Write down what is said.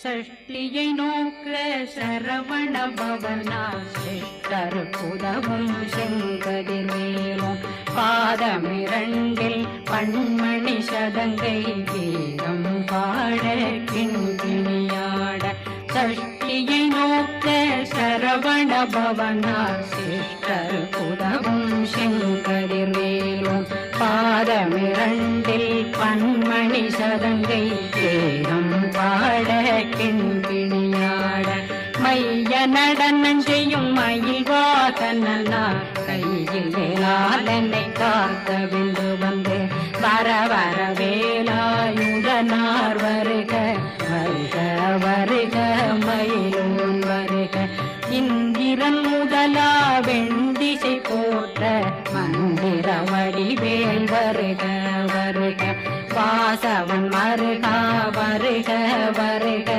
சஷ்டியை நோக்க சரவண பவனா சிஷ்டர் புதவும் செங்கதிர்வேலும் பாதமிரண்டில் பண்மணி சதங்கை வீரம் பாட கிண்கிணியாட சஷ்டியை நோக்க சரவண பவனா சிஷ்டர் புதவும் செங்கதிர்வேலும் பாதமிரண்டில் சதங்கை தேகம் பாட கிண்கிணியாட மைய நடனம் செய்யும் மயில் வாசனா கையில் வேளாளனை காக்க விந்து வந்து வர வர வேலாயுதனார் வருக. வருக வருக மயிலோன் வருக. இந்திரன் முதலா வெண்டிசை போற்ற மந்திர வடிவேல் வருக. வருக. பாசவன் மருகா வருக வருக.